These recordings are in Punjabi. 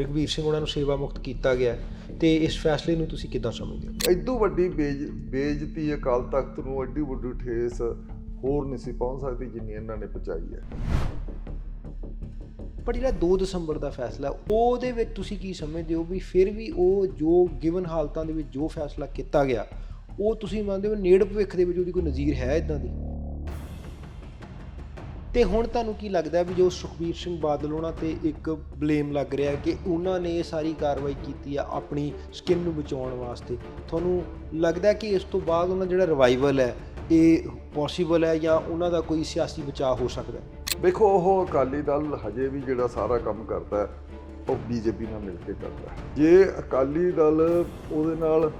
ਰਘਵੀਰ ਸਿੰਘ ਉਹਨਾਂ ਨੂੰ ਸੇਵਾ ਮੁਕਤ ਕੀਤਾ ਗਿਆ ਤੇ ਇਸ ਫੈਸਲੇ ਨੂੰ ਤੁਸੀਂ ਕਿੱਦਾਂ ਸਮਝਦੇ ਹੋ? ਐਡੂ ਵੱਡੀ ਬੇਜ ਬੇਇੱਜ਼ਤੀ ਅਕਾਲ ਤਖਤ ਨੂੰ ਐਡੀ ਵੱਡੀ ਠੇਸ ਹੋਰ ਨਹੀਂ ਸੀ ਪਹੁੰਚ ਸਕਦੀ ਜਿੰਨੀ ਇਹਨਾਂ ਨੇ ਪਹੁੰਚਾਈ ਹੈ। ਪਰ ਜਿਹੜਾ 2 ਦਸੰਬਰ ਦਾ ਫੈਸਲਾ ਉਹਦੇ ਵਿੱਚ ਤੁਸੀਂ ਕੀ ਸਮਝਦੇ ਹੋ ਵੀ ਫਿਰ ਵੀ ਉਹ ਜੋ ਗਿਵਨ ਹਾਲਤਾਂ ਦੇ ਵਿੱਚ ਜੋ ਫੈਸਲਾ ਕੀਤਾ ਗਿਆ ਉਹ ਤੁਸੀਂ ਮੰਨਦੇ ਹੋ ਨੇੜ ਭਵਿੱਖ ਦੇ ਵਿੱਚ ਉਹਦੀ ਕੋਈ ਨਜ਼ੀਰ ਹੈ ਇਦਾਂ ਦੀ? ਤੇ ਹੁਣ ਤੁਹਾਨੂੰ ਕੀ ਲੱਗਦਾ ਵੀ ਜੋ ਸੁਖਬੀਰ ਸਿੰਘ ਬਾਦਲ ਉਹਨਾਂ ਤੇ ਇੱਕ ਬਲੇਮ ਲੱਗ ਰਿਹਾ ਕਿ ਉਹਨਾਂ ਨੇ ਇਹ ਸਾਰੀ ਕਾਰਵਾਈ ਕੀਤੀ ਆ ਆਪਣੀ ਸਕਿਨ ਨੂੰ ਬਚਾਉਣ ਵਾਸਤੇ? ਤੁਹਾਨੂੰ ਲੱਗਦਾ ਕਿ ਇਸ ਤੋਂ ਬਾਅਦ ਉਹਨਾਂ ਦਾ ਜਿਹੜਾ ਰਿਵਾਈਵਲ ਹੈ, ਇਹ ਪੋਸੀਬਲ ਹੈ ਜਾਂ ਉਹਨਾਂ ਦਾ ਕੋਈ ਸਿਆਸੀ ਬਚਾਅ ਹੋ ਸਕਦਾ ਹੈ? ਵੇਖੋ ਉਹ ਅਕਾਲੀ ਦਲ ਹਜੇ ਵੀ ਜਿਹੜਾ ਸਾਰਾ ਕੰਮ ਕਰਦਾ ਹੈ, ਉਹ ਬੀਜੇਪੀ ਨਾਲ ਮਿਲ ਕੇ ਕਰਦਾ ਹੈ। ਜੇ ਅਕਾਲੀ ਦਲ ਉਹਦੇ ਨਾਲ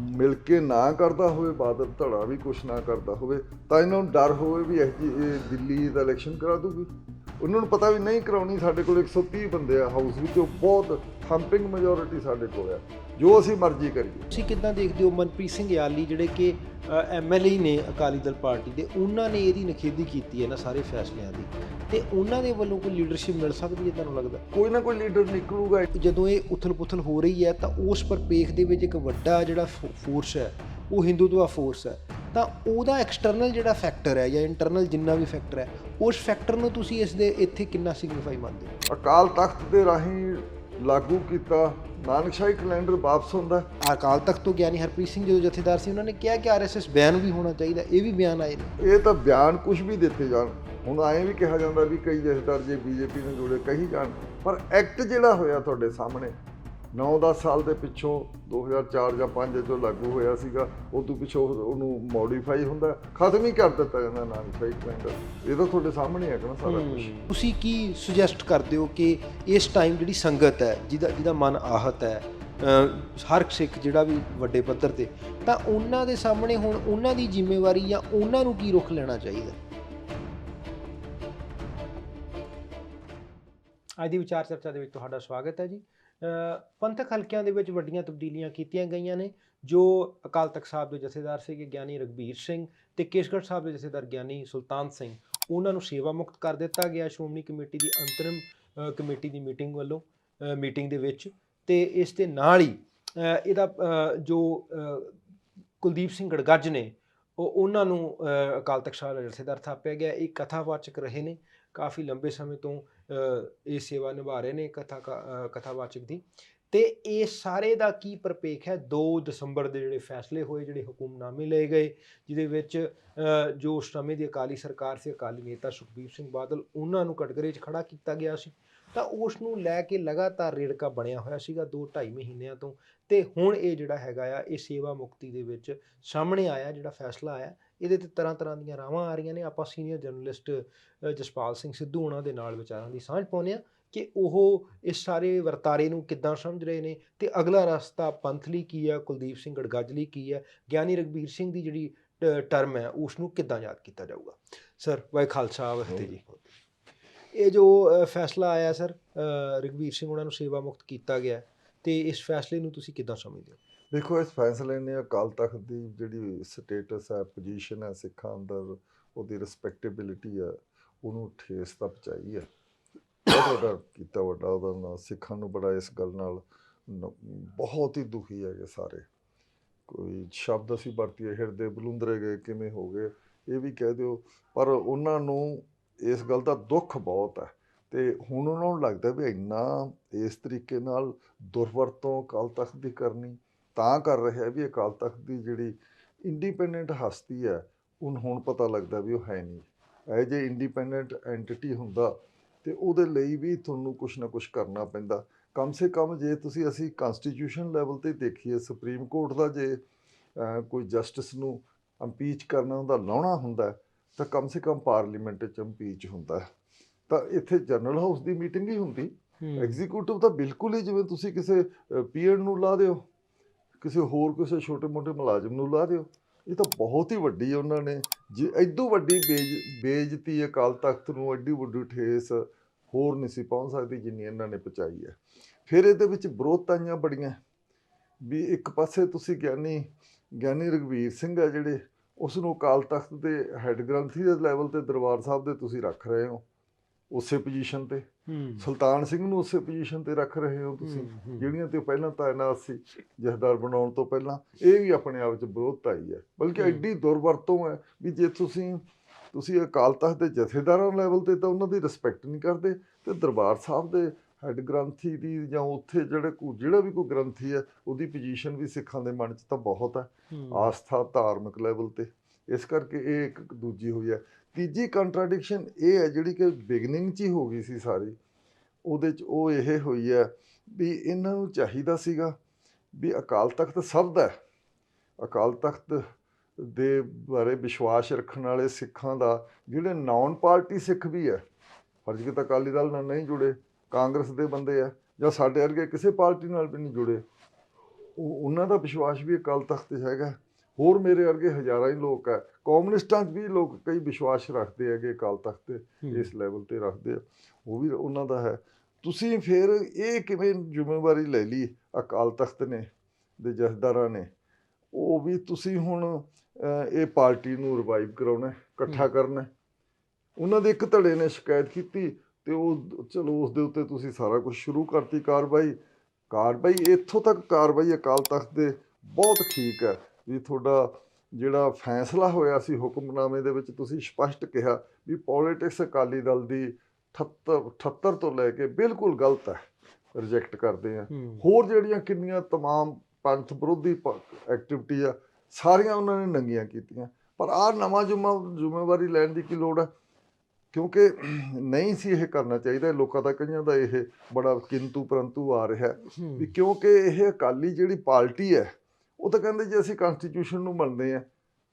ਮਿਲ ਕੇ ਨਾ ਕਰਦਾ ਹੋਵੇ, ਬਾਦਲ ਧੜਾ ਵੀ ਕੁਛ ਨਾ ਕਰਦਾ ਹੋਵੇ, ਤਾਂ ਇਹਨਾਂ ਨੂੰ ਡਰ ਹੋਵੇ ਵੀ ਇਹ ਜੀ, ਇਹ ਦਿੱਲੀ ਦਾ ਇਲੈਕਸ਼ਨ ਕਰਾ ਦੂਗੀ। ਉਹਨਾਂ ਨੂੰ ਪਤਾ ਵੀ ਨਹੀਂ ਕਰਾਉਣੀ, ਸਾਡੇ ਕੋਲ 130 ਬੰਦੇ ਆ ਹਾਊਸ ਵਿੱਚ, ਉਹ ਬਹੁਤ ਥੰਪਿੰਗ ਮੈਜੋਰਿਟੀ ਸਾਡੇ ਕੋਲ ਆ। ਜੋ ਅਸੀਂ ਮਰਜ਼ੀ ਕਰੀਏ। ਤੁਸੀਂ ਕਿੱਦਾਂ ਦੇਖਦੇ ਹੋ ਮਨਪ੍ਰੀਤ ਸਿੰਘ ਯਾਲੀ ਜਿਹੜੇ ਕਿ ਐਮਐਲਏ ਨੇ ਅਕਾਲੀ ਦਲ ਪਾਰਟੀ ਦੇ ਉਹਨਾਂ ਨੇ ਇਹਦੀ ਨਖੇਦੀ ਕੀਤੀ ਹੈ ਨਾ ਸਾਰੇ ਫੈਸਲਿਆਂ ਦੀ? ਤੇ ਉਹਨਾਂ ਦੇ ਵੱਲੋਂ ਕੋਈ ਲੀਡਰਸ਼ਿਪ ਮਿਲ ਸਕਦੀ ਹੈ ਤੁਹਾਨੂੰ ਲੱਗਦਾ? ਕੋਈ ਨਾ ਕੋਈ ਲੀਡਰ ਨਿਕਲੂਗਾ। ਜਦੋਂ ਇਹ ਉਥਲ-ਪੁਥਲ ਹੋ ਰਹੀ ਹੈ ਤਾਂ ਉਸ ਪਰਪੇਖ ਦੇ ਵਿੱਚ ਇੱਕ ਵੱਡਾ ਜਿਹੜਾ ਫੋਰਸ ਹੈ ਉਹ ਹਿੰਦੂਤਵਾ ਫੋਰਸ ਹੈ। ਤਾਂ ਉਹਦਾ ਐਕਸਟਰਨਲ ਜਿਹੜਾ ਫੈਕਟਰ ਹੈ ਜਾਂ ਇੰਟਰਨਲ ਜਿੰਨਾ ਵੀ ਫੈਕਟਰ ਹੈ ਉਸ ਫੈਕਟਰ ਨੂੰ ਤੁਸੀਂ ਇਸ ਦੇ ਇੱਥੇ ਕਿੰਨਾ ਸਿਗਨੀਫਾਈ ਮੰਨਦੇ ਹੋ? ਅਕਾਲ ਤਖਤ ਦੇ ਰਾਹੀਂ ਲਾਗੂ ਕੀਤਾ। ਨਾਨਕਸ਼ਾਹੀ ਕੈਲੰਡਰ ਵਾਪਸ ਹੁੰਦਾ। ਅਕਾਲ ਤਖਤ ਤੋਂ ਗਿਆਨੀ ਹਰਪ੍ਰੀਤ ਸਿੰਘ ਜਦੋਂ ਜਥੇਦਾਰ ਸੀ ਉਹਨਾਂ ਨੇ ਕਿਹਾ ਕਿ ਆਰਐਸਐਸ ਬੈਨ ਵੀ ਹੋਣਾ ਚਾਹੀਦਾ ਇਹ ਵੀ ਬਿਆਨ ਆਏ ਨੇ। ਇਹ ਤਾਂ ਬਿਆਨ ਕੁਝ ਵੀ ਦਿੱਤੇ ਜਾਣ। ਹੁਣ ਐਂ ਵੀ ਕਿਹਾ ਜਾਂਦਾ ਵੀ ਕਈ ਜਥੇਦਾਰ ਜੇ ਬੀਜੇਪੀ ਨਾਲ ਜੁੜੇ ਕਹੀ ਜਾਣ। ਪਰ ਐਕਟ ਜਿਹੜਾ ਹੋਇਆ ਤੁਹਾਡੇ ਸਾਹਮਣੇ 9-10 ਸਾਲ ਦੇ ਪਿੱਛੋਂ 2004 ਜਾਂ 5 ਜਦੋਂ ਲਾਗੂ ਹੋਇਆ ਸੀਗਾ ਉਹ ਤੋਂ ਪਿੱਛੋਂ ਉਹਨੂੰ ਮੋਡੀਫਾਈ ਹੁੰਦਾ ਖਤਮ ਹੀ ਕਰ ਦਿੱਤਾ ਜਾਂਦਾ ਨਾਨਕਸ਼ਾਹੀ ਕੈਲੰਡਰ। ਇਹ ਤਾਂ ਤੁਹਾਡੇ ਸਾਹਮਣੇ ਹੈ ਨਾ ਸਾਰਾ ਕੁਝ ਤੁਸੀਂ ਕੀ ਸੁਜੈਸਟ ਕਰਦੇ ਹੋ ਕਿ ਇਸ ਟਾਈਮ ਜਿਹੜੀ ਸੰਗਤ ਹੈ ਜਿਹਦਾ ਜਿਹਦਾ ਮਨ ਆਹਤ ਹੈ ਹਰ ਸਿੱਖ ਜਿਹੜਾ ਵੀ ਵੱਡੇ ਪੱਧਰ ਤੇ ਤਾਂ ਉਹਨਾਂ ਦੇ ਸਾਹਮਣੇ ਹੁਣ ਉਹਨਾਂ ਦੀ ਜ਼ਿੰਮੇਵਾਰੀ ਜਾਂ ਉਹਨਾਂ ਨੂੰ ਕੀ ਰੁਖ ਲੈਣਾ ਚਾਹੀਦਾ? ਅੱਜ ਦੀ ਵਿਚਾਰ ਚਰਚਾ ਦੇ ਵਿੱਚ ਤੁਹਾਡਾ ਸਵਾਗਤ ਹੈ ਜੀ। ਪੰਥਕ ਹਲਕਿਆਂ ਦੇ ਵਿੱਚ ਵੱਡੀਆਂ ਤਬਦੀਲੀਆਂ ਕੀਤੀਆਂ ਗਈਆਂ ਨੇ, ਜੋ ਅਕਾਲ ਤਖਤ ਸਾਹਿਬ ਦੇ ਜਥੇਦਾਰ ਸੀਗੇ, ਗਿਆਨੀ ਰਗਬੀਰ ਸਿੰਘ ਤੇ ਕੇਸ਼ਗੜ੍ਹ ਸਾਹਿਬ ਦੇ ਜਥੇਦਾਰ ਗਿਆਨੀ ਸੁਲਤਾਨ ਸਿੰਘ। ਉਹਨਾਂ ਨੂੰ ਸੇਵਾ ਮੁਕਤ ਕਰ ਦਿੱਤਾ ਗਿਆ ਸ਼੍ਰੋਮਣੀ ਕਮੇਟੀ ਦੀ ਅੰਤਰਿਮ ਕਮੇਟੀ ਦੀ ਮੀਟਿੰਗ ਵੱਲੋਂ ਮੀਟਿੰਗ ਦੇ ਵਿੱਚ ਤੇ ਇਸ ਦੇ ਨਾਲ ਹੀ ਇਹਦਾ ਜੋ ਕੁਲਦੀਪ ਸਿੰਘ ਗੜਗੱਜ ਨੇ, ਉਹ ਉਹਨਾਂ ਨੂੰ ਅਕਾਲ ਤਖਤ ਸਾਹਿਬ ਦਾ ਜਥੇਦਾਰ ਥਾਪਿਆ ਗਿਆ। ਇਹ ਕਥਾਵਾਚਕ ਰਹੇ ਨੇ। ਕਾਫੀ ਲੰਬੇ ਸਮੇਂ ਤੋਂ ਇਹ ਸੇਵਾ ਨਿਭਾ ਰਹੇ ਨੇ ਕਥਾ ਕਾ- ਕਥਾਵਾਚਕ ਦੀ। ਤੇ ਇਹ ਸਾਰੇ ਦਾ ਕੀ ਪਰਪੇਖ ਹੈ? 2 ਦਸੰਬਰ ਦੇ ਜਿਹੜੇ ਫੈਸਲੇ ਹੋਏ, ਜਿਹੜੇ ਹੁਕਮਨਾਮੇ ਲਏ ਗਏ, ਜਿਹਦੇ ਵਿੱਚ ਜੋ ਉਸ ਸਮੇਂ ਦੀ ਅਕਾਲੀ ਸਰਕਾਰ ਸੀ, ਅਕਾਲੀ ਨੇਤਾ ਸੁਖਬੀਰ ਸਿੰਘ ਬਾਦਲ, ਉਹਨਾਂ ਨੂੰ ਕਟਗਰੇ 'ਚ ਖੜਾ ਕੀਤਾ ਗਿਆ ਸੀ। ਤਾਂ ਉਸ ਨੂੰ ਲੈ ਕੇ ਲਗਾਤਾਰ ਰੇੜਕਾ ਬਣਿਆ ਹੋਇਆ ਸੀਗਾ 2-2.5 ਮਹੀਨਿਆਂ ਤੋਂ। ਤੇ ਹੁਣ ਇਹ ਜਿਹੜਾ ਹੈਗਾ ਆ, ਇਹ ਸੇਵਾ ਮੁਕਤੀ ਦੇ ਵਿੱਚ ਸਾਹਮਣੇ ਆਇਆ, ਜਿਹੜਾ ਫੈਸਲਾ ਆਇਆ, ਇਹਦੇ ਤੇ ਤਰ੍ਹਾਂ ਤਰ੍ਹਾਂ ਦੀਆਂ ਰਾਵਾਂ ਆ ਰਹੀਆਂ ਨੇ। ਆਪਾਂ ਸੀਨੀਅਰ ਜਰਨਲਿਸਟ ਜਸਪਾਲ ਸਿੰਘ ਸਿੱਧੂ ਉਹਨਾਂ ਦੇ ਨਾਲ ਵਿਚਾਰਾਂ ਦੀ ਸਾਂਝ ਪਾਉਂਦੇ ਆ ਕਿ ਉਹ ਇਸ ਸਾਰੇ ਵਰਤਾਰੇ ਨੂੰ ਕਿੱਦਾਂ ਸਮਝ ਰਹੇ ਨੇ। ਤੇ ਅਗਲਾ ਰਸਤਾ ਪੰਥਲੀ ਕੀ ਹੈ ਕੁਲਦੀਪ ਸਿੰਘ ਗੜਗੱਜ ਕੀ ਹੈ ਗਿਆਨੀ ਰਗਬੀਰ ਸਿੰਘ ਦੀ ਜਿਹੜੀ ਟਰਮ ਹੈ ਉਸ ਨੂੰ ਕਿੱਦਾਂ ਯਾਦ ਕੀਤਾ ਜਾਊਗਾ? ਸਰ ਵਾਹਿ ਖਾਲਸਾ ਵਖਤੇ ਜੀ ਇਹ ਜੋ ਫੈਸਲਾ ਆਇਆ ਸਰ ਅ, ਸਿੰਘ ਉਹਨਾਂ ਨੂੰ ਸੇਵਾ ਮੁਕਤ ਕੀਤਾ ਗਿਆ ਤੇ ਇਸ ਫੈਸਲੇ ਨੂੰ ਤੁਸੀਂ ਕਿੱਦਾਂ ਸਮਝਦੇ ਹੋ? ਦੇਖੋ ਇਸ ਫੈਸਲੇ ਨੇ ਅਕਾਲ ਤਖਤ ਦੀ ਜਿਹੜੀ ਸਟੇਟਸ ਹੈ ਪੋਜੀਸ਼ਨ ਹੈ ਸਿੱਖਾਂ ਅੰਦਰ ਉਹਦੀ ਰਿਸਪੈਕਟੇਬਿਲਿਟੀ ਹੈ ਉਹਨੂੰ ਠੇਸ ਤਾਂ ਪਹੁੰਚਾਈ ਹੈ। ਬਹੁਤ ਕੀਤਾ ਵੱਡਾ ਉਹਦਾ ਸਿੱਖਾਂ ਨੂੰ ਬੜਾ ਇਸ ਗੱਲ ਨਾਲ ਬਹੁਤ ਹੀ ਦੁਖੀ ਹੈਗੇ ਸਾਰੇ। ਕੋਈ ਸ਼ਬਦ ਅਸੀਂ ਵਰਤੀਏ ਹਿਰਦੇ ਬਲੁੰਦਰੇ ਗਏ ਕਿਵੇਂ ਹੋ ਗਏ ਇਹ ਵੀ ਕਹਿ ਦਿਓ ਪਰ ਉਹਨਾਂ ਨੂੰ ਇਸ ਗੱਲ ਦਾ ਦੁੱਖ ਬਹੁਤ ਹੈ। ਤੇ ਹੁਣ ਉਹਨਾਂ ਨੂੰ ਲੱਗਦਾ ਵੀ ਇੰਨਾ ਇਸ ਤਰੀਕੇ ਨਾਲ ਦੁਰਵਰਤੋਂ ਅਕਾਲ ਤਖਤ ਦੀ ਕਰਨੀ ਤਾਂ ਕਰ ਰਿਹਾ ਵੀ ਅਕਾਲ ਤਖਤ ਦੀ ਜਿਹੜੀ ਇੰਡੀਪੈਂਡੈਂਟ ਹਸਤੀ ਹੈ ਉਹਨੂੰ ਹੁਣ ਪਤਾ ਲੱਗਦਾ ਵੀ ਉਹ ਹੈ ਨਹੀਂ। ਇਹ ਜੇ ਇੰਡੀਪੈਂਡੈਂਟ ਐਂਟੀਟੀ ਹੁੰਦਾ ਤੇ ਉਹਦੇ ਲਈ ਵੀ ਤੁਹਾਨੂੰ ਕੁਝ ਨਾ ਕੁਝ ਕਰਨਾ ਪੈਂਦਾ। ਕਮ ਸੇ ਕਮ ਜੇ ਤੁਸੀਂ ਅਸੀਂ ਕਨਸਟੀਟਿਊਸ਼ਨ ਲੈਵਲ ਤੇ ਦੇਖੀਏ ਸੁਪਰੀਮ ਕੋਰਟ ਦਾ ਜੇ ਕੋਈ ਜਸਟਿਸ ਨੂੰ ਇੰਪੀਚ ਕਰਨਾ ਹੁੰਦਾ, ਲਾਉਣਾ ਹੁੰਦਾ ਤਾਂ ਕਮ ਸੇ ਕਮ ਪਾਰਲੀਮੈਂਟ ਚ ਇੰਪੀਚ ਹੁੰਦਾ। ਤਾਂ ਇੱਥੇ ਜਨਰਲ ਹਾਊਸ ਦੀ ਮੀਟਿੰਗ ਹੀ ਹੁੰਦੀ। ਐਗਜ਼ੀਕਿਊਟਿਵ ਤਾਂ ਬਿਲਕੁਲ ਹੀ ਜਿਵੇਂ ਤੁਸੀਂ ਕਿਸੇ ਪੀਐਨ ਨੂੰ ਲਾ ਦਿਓ ਕਿਸੇ ਹੋਰ ਕਿਸੇ ਛੋਟੇ-ਮੋਟੇ ਮੁਲਾਜ਼ਮ ਨੂੰ ਲਾ ਦਿਓ ਇਹ ਤਾਂ ਬਹੁਤ ਹੀ ਵੱਡੀ ਉਹਨਾਂ ਨੇ। ਜੇ ਐਡੂ ਵੱਡੀ ਬੇਇੱਜ਼- ਬੇਇੱਜ਼ਤੀ ਅਕਾਲ ਤਖਤ ਨੂੰ ਐਡੀ ਵੱਡੀ ਠੇਸ ਹੋਰ ਨਹੀਂ ਸੀ ਪਹੁੰਚ ਸਕਦੀ ਜਿੰਨੀ ਇਹਨਾਂ ਨੇ ਪਹੁੰਚਾਈ ਹੈ। ਫਿਰ ਇਹਦੇ ਵਿੱਚ ਵਿਰੋਧਤਾਈਆਂ ਬੜੀਆਂ। ਵੀ ਇੱਕ ਪਾਸੇ ਤੁਸੀਂ ਗਿਆਨੀ ਗਿਆਨੀ ਰਗਵੀਰ ਸਿੰਘ ਹੈ ਜਿਹੜੇ ਉਸ ਨੂੰ ਅਕਾਲ ਤਖਤ ਦੇ ਹੈੱਡ ਗ੍ਰੰਥੀ ਦੇ ਲੈਵਲ ਤੇ ਦਰਬਾਰ ਸਾਹਿਬ ਦੇ ਤੁਸੀਂ ਰੱਖ ਰਹੇ ਹੋ। ਉਸੇ ਪੋਜੀਸ਼ਨ ਤੇ। ਸੁਲਤਾਨ ਸਿੰਘ ਨੂੰ ਉਸੇ ਪੋਜੀਸ਼ਨ ਤੇ ਰੱਖ ਰਹੇ ਹੋ ਤੁਸੀਂ। ਜਿਹੜੀਆਂ ਤੇ ਪਹਿਲਾਂ ਤਾਇਨਾਤ ਸੀ ਜਥੇਦਾਰ ਬਣਾਉਣ ਤੋਂ ਪਹਿਲਾਂ। ਇਹ ਵੀ ਆਪਣੇ ਆਪ 'ਚ ਵਿਰੋਧਤਾ ਹੀ ਹੈ। ਬਲਕਿ। ਐਡੀ ਦੁਰਵਰਤੋਂ ਹੈ ਵੀ ਜੇ ਤੁਸੀਂ ਤੁਸੀਂ ਅਕਾਲ ਤਖਤ ਦੇ ਜਥੇਦਾਰਾਂ ਲੈਵਲ ਤੇ ਤਾਂ ਉਹਨਾਂ ਦੀ ਰਿਸਪੈਕਟ ਨਹੀਂ ਕਰਦੇ ਤੇ ਦਰਬਾਰ ਸਾਹਿਬ ਦੇ ਹੈੱਡ ਗ੍ਰੰਥੀ ਦੀ ਜਾਂ ਉੱਥੇ ਜਿਹੜੇ ਕੋ ਜਿਹੜਾ ਵੀ ਕੋਈ ਗ੍ਰੰਥੀ ਹੈ ਉਹਦੀ ਪੋਜੀਸ਼ਨ ਵੀ ਸਿੱਖਾਂ ਦੇ ਮਨ 'ਚ ਤਾਂ ਬਹੁਤ ਹੈ। ਆਸਥਾ ਧਾਰਮਿਕ ਲੈਵਲ ਤੇ ਇਸ ਕਰਕੇ ਇਹ ਇੱਕ ਦੂਜੀ ਹੋਈ ਹੈ ਤੀਜੀ ਕੰਟਰਾਡਿਕਸ਼ਨ ਇਹ ਹੈ ਜਿਹੜੀ ਕਿ ਬਿਗਨਿੰਗ 'ਚ ਹੀ ਹੋ ਗਈ ਸੀ ਸਾਰੀ ਉਹਦੇ 'ਚ ਉਹ ਇਹ ਹੋਈ ਹੈ ਵੀ ਇਹਨਾਂ ਨੂੰ ਚਾਹੀਦਾ ਸੀਗਾ ਵੀ ਅਕਾਲ ਤਖਤ ਸਭ ਦਾ ਹੈ। ਅਕਾਲ ਤਖਤ ਦੇ ਬਾਰੇ ਵਿਸ਼ਵਾਸ ਰੱਖਣ ਵਾਲੇ ਸਿੱਖਾਂ ਦਾ ਜਿਹੜੇ ਨਾਨ ਪਾਰਟੀ ਸਿੱਖ ਵੀ ਹੈ ਫਰਜ਼ ਕੀਤਾ ਅਕਾਲੀ ਦਲ ਨਾਲ ਨਹੀਂ ਜੁੜੇ ਕਾਂਗਰਸ ਦੇ ਬੰਦੇ ਆ ਜਾਂ ਸਾਡੇ ਵਰਗੇ ਕਿਸੇ ਪਾਰਟੀ ਨਾਲ ਵੀ ਨਹੀਂ ਜੁੜੇ ਉਹ ਉਹਨਾਂ ਦਾ ਵਿਸ਼ਵਾਸ ਵੀ ਅਕਾਲ ਤਖਤ 'ਤੇ ਹੈਗਾ ਹੋਰ ਮੇਰੇ ਵਰਗੇ ਹਜ਼ਾਰਾਂ ਹੀ ਲੋਕ ਹੈ ਕਮਿਊਨਿਸਟਾਂ 'ਚ ਵੀ ਲੋਕ ਕਈ ਵਿਸ਼ਵਾਸ ਰੱਖਦੇ ਹੈਗੇ ਅਕਾਲ ਤਖਤ ਤੇ। ਇਸ ਲੈਵਲ ਤੇ ਰੱਖਦੇ ਆ ਉਹ ਵੀ ਉਹਨਾਂ ਦਾ ਹੈ ਤੁਸੀਂ ਫਿਰ ਇਹ ਕਿਵੇਂ ਜ਼ਿੰਮੇਵਾਰੀ ਲੈ ਲਈ ਅਕਾਲ ਤਖਤ ਨੇ ਦੇ ਜਥੇਦਾਰਾਂ ਨੇ ਉਹ ਵੀ ਤੁਸੀਂ ਹੁਣ ਇਹ ਪਾਰਟੀ ਨੂੰ ਰਿਵਾਈਵ ਕਰਾਉਣਾ ਇਕੱਠਾ। ਕਰਨਾ। ਉਹਨਾਂ ਦੇ ਇੱਕ ਧੜੇ ਨੇ ਸ਼ਿਕਾਇਤ ਕੀਤੀ ਤੇ ਉਹ ਚਲੋ ਉਸ ਦੇ ਉੱਤੇ ਤੁਸੀਂ ਸਾਰਾ ਕੁਝ ਸ਼ੁਰੂ ਕਰਤੀ ਕਾਰਵਾਈ। ਕਾਰਵਾਈ ਇੱਥੋਂ ਤੱਕ ਕਾਰਵਾਈ ਅਕਾਲ ਤਖਤ ਦੇ ਬਹੁਤ ਠੀਕ ਹੈ ਵੀ ਤੁਹਾਡਾ ਜਿਹੜਾ ਫੈਸਲਾ ਹੋਇਆ ਸੀ ਹੁਕਮਨਾਮੇ ਦੇ ਵਿੱਚ ਤੁਸੀਂ ਸਪਸ਼ਟ ਕਿਹਾ ਵੀ ਪੋਲਿਟਿਕਸ ਅਕਾਲੀ ਦਲ ਦੀ 78 78 ਤੋਂ ਲੈ ਕੇ ਬਿਲਕੁਲ ਗਲਤ ਹੈ ਰਿਜੈਕਟ ਕਰਦੇ ਆ। ਹੋਰ ਜਿਹੜੀਆਂ ਕਿੰਨੀਆਂ ਤਮਾਮ ਪੰਥ ਵਿਰੋਧੀ ਐਕਟੀਵਿਟੀ ਆ ਸਾਰੀਆਂ ਉਹਨਾਂ ਨੇ ਨੰਗੀਆਂ ਕੀਤੀਆਂ। ਪਰ ਆਹ ਨਵਾਂ ਜੁਮਾ ਜ਼ਿੰਮੇਵਾਰੀ ਲੈਣ ਦੀ ਕੀ ਲੋੜ ਹੈ? ਕਿਉਂਕਿ ਨਹੀਂ ਸੀ ਇਹ ਕਰਨਾ ਚਾਹੀਦਾ ਲੋਕਾਂ ਦਾ ਕਈਆਂ ਦਾ ਇਹ ਬੜਾ ਕਿੰਤੂ ਪਰੰਤੂ ਆ ਰਿਹਾ। ਵੀ ਕਿਉਂਕਿ ਇਹ ਅਕਾਲੀ ਜਿਹੜੀ ਪਾਰਟੀ ਹੈ ਉਹ ਤਾਂ ਕਹਿੰਦੇ ਜੇ ਅਸੀਂ ਕਨਸਟੀਟਿਊਸ਼ਨ ਨੂੰ ਮੰਨਦੇ ਆ